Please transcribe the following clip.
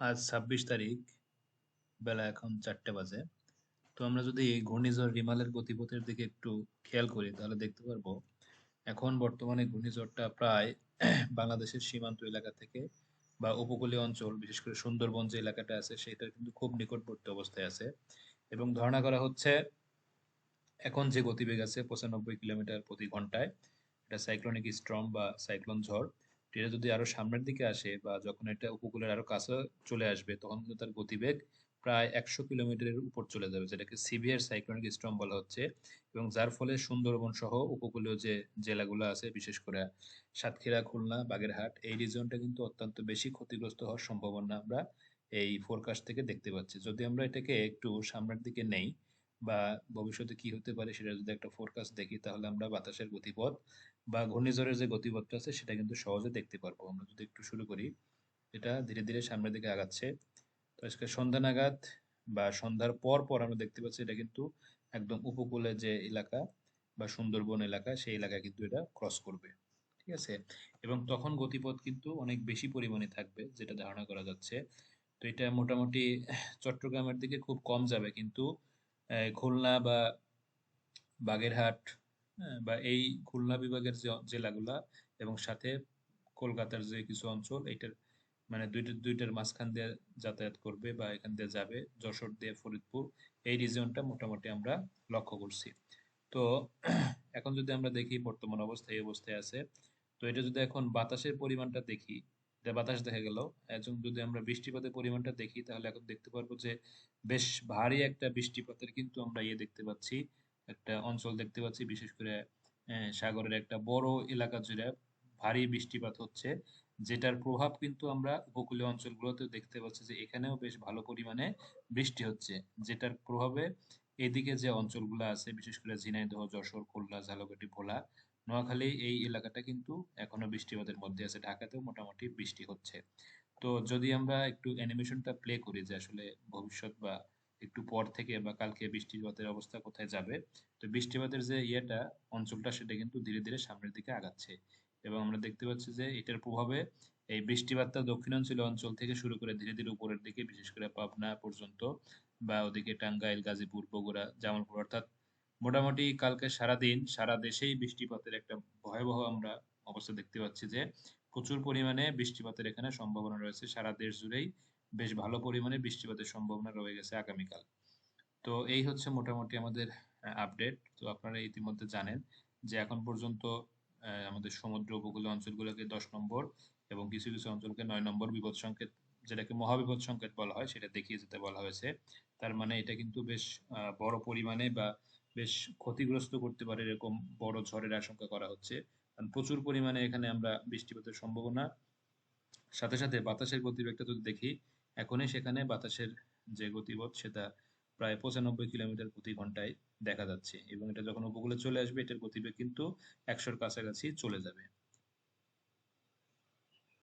আজ ছাব্বিশ তারিখ, বেলা এখন চারটে বাজে। তো আমরা যদি ঘূর্ণিঝড় রিমালের গতিপথের দিকে একটু খেয়াল করি, তাহলে দেখতে পারব, এখন বর্তমানে ঘূর্ণিঝড়টা প্রায় বাংলাদেশের সীমান্ত এলাকা থেকে বা উপকূলীয় অঞ্চল, বিশেষ করে সুন্দরবন যে এলাকাটা আছে সেটা কিন্তু খুব নিকটবর্তী অবস্থায় আছে। এবং ধারণা করা হচ্ছে, এখন যে গতিবেগ আছে পঁচানব্বই কিলোমিটার প্রতি ঘন্টায়, এটা সাইক্লোনিক স্ট্রম বা সাইক্লোন ঝড় এটা যদি আরও সামনের দিকে আসে বা যখন এটা উপকূলের আরও কাছে চলে আসবে, তখন কিন্তু তার গতিবেগ প্রায় একশো কিলোমিটারের উপর চলে যাবে, যেটাকে সিভিয়ার সাইক্লোনিক স্টর্ম বলা হচ্ছে। এবং যার ফলে সুন্দরবন সহ উপকূলীয় যে জেলাগুলো আছে, বিশেষ করে সাতক্ষীরা, খুলনা, বাগেরহাট, এই রিজনটা কিন্তু অত্যন্ত বেশি ক্ষতিগ্রস্ত হওয়ার সম্ভাবনা আমরা এই ফোরকাস্ট থেকে দেখতে পাচ্ছি। যদি আমরা এটাকে একটু সামনের দিকে নেই বা ভবিষ্যতে কি হতে পারে সেটা যদি একটা ফোরকাস্ট দেখি, তাহলে আমরা বাতাসের গতিপথ বা ঘূর্ণিঝড়ের যে গতিপথটা আছে, সেটা কিন্তু সহজে দেখতে পারব। আমরা যদি একটু শুরু করি, এটা ধীরে ধীরে সামনের দিকে আগাচ্ছে। তো আজকে সন্ধ্যা নাগাদ বা সন্ধ্যার পর পর আমরা দেখতে পাচ্ছি এটা কিন্তু একদম উপকূলে যে এলাকা বা সুন্দরবন এলাকা, সেই এলাকায় কিন্তু এটা ক্রস করবে। ঠিক আছে? এবং তখন গতিপথ কিন্তু অনেক বেশি পরিমাণে থাকবে, যেটা ধারণা করা যাচ্ছে। তো এটা মোটামুটি চট্টগ্রামের দিকে খুব কম যাবে, কিন্তু খুলনা বা বাগেরহাট বা এই খুলনা বিভাগের যে জেলাগুলা এবং সাথে কলকাতার যে কিছু অঞ্চল এটার মানে দুইটা, দুইটার মাঝখান দিয়ে যাতায়াত করবে বা এখান দিয়ে যাবে, যশোর দিয়ে ফরিদপুর, এই রিজিয়নটা মোটামুটি আমরা লক্ষ্য করছি। তো এখন যদি আমরা দেখি বর্তমান অবস্থায় এই অবস্থায় আছে, তো এটা যদি এখন বাতাসের পরিমাণটা দেখি এটা বাতাস দেখা গেল এবং যদি আমরা বৃষ্টিপাতের পরিমাণটা দেখি, তাহলে এখন দেখতে পারব যে বেশ ভারী একটা বৃষ্টিপাতের কিন্তু আমরা ইয়ে দেখতে পাচ্ছি, একটা অঞ্চল দেখতে পাচ্ছি, বিশেষ করে সাগরের একটা বড় এলাকা জুড়ে ভারী বৃষ্টিপাত হচ্ছে, যেটার প্রভাব কিন্তু আমরা উপকূলীয় অঞ্চলগুলোতে দেখতে পাচ্ছি যে এখানেও বেশ ভালো পরিমাণে বৃষ্টি হচ্ছে, যেটার প্রভাবে এদিকে যে অঞ্চলগুলো আছে, বিশেষ করে ঝিনাইদহ, যশোর, খুলনা, ঝালকাঠি, ভোলা নোয়াখালী এই এলাকাটা কিন্তু এখনও বৃষ্টিপাতের মধ্যে আছে। ঢাকাতেও মোটামুটি বৃষ্টি হচ্ছে। তো যদি আমরা একটু অ্যানিমেশনটা প্লে করি যে আসলে ভবিষ্যৎ বা একটু পর থেকে বা কালকে বৃষ্টিপাতের অবস্থা কোথায় যাবে, তো বৃষ্টিপাতের যে ইয়েটা, অঞ্চলটা, সেটা কিন্তু ধীরে ধীরে সামনের দিকে আগাচ্ছে। এবং আমরা দেখতে পাচ্ছি যে এটার প্রভাবে এই বৃষ্টিপাতটা দক্ষিণাঞ্চলীয় অঞ্চল থেকে শুরু করে ধীরে ধীরে উপরের দিকে, বিশেষ করে পাবনা পর্যন্ত বা ওদিকে টাঙ্গাইল, গাজীপুর, বগুড়া, জামালপুর অর্থাৎ মোটামুটি কালকে সারাদিন, সারা দেশেই বৃষ্টিপাতের একটা ভয়াবহ আমরা অবস্থা দেখতে পাচ্ছি যে, প্রচুর পরিমাণে বৃষ্টিপাতের এখানে সম্ভাবনা রয়েছে। সারা দেশ জুড়েই বেশ ভালো পরিমাণে বৃষ্টিপাতের সম্ভাবনা রয়ে গেছে আগামীকাল। তো এই হচ্ছে মোটামুটি আমাদের আপডেট তো আপনারা ইতিমধ্যে জানেন যে এখন পর্যন্ত আমাদের সমুদ্র উপকূলীয় অঞ্চলগুলোকে দশ নম্বর এবং কিছু কিছু অঞ্চলকে নয় নম্বর বিপদ সংকেত যেটাকে মহাবিপদ সংকেত বলা হয়, সেটা দেখিয়ে যেতে বলা হয়েছে। তার মানে এটা কিন্তু বেশ বড় পরিমাণে বা বেশ ক্ষতিগ্রস্ত করতে পারে এরকম বড় ঝড়ের আশঙ্কা করা হচ্ছে। প্রচুর পরিমাণে এখানে আমরা বৃষ্টিপাতের সম্ভাবনা। সাথে সাথে বাতাসের গতিবেগটা যদি দেখি, এখনই সেখানে বাতাসের যে গতিপথ, সেটা প্রায় পঁচানব্বই কিলোমিটার প্রতি ঘন্টায় দেখা যাচ্ছে। এবং এটা যখন উপকূলে চলে আসবে, এটার গতিবেগ কিন্তু একশোর কাছাকাছি চলে যাবে।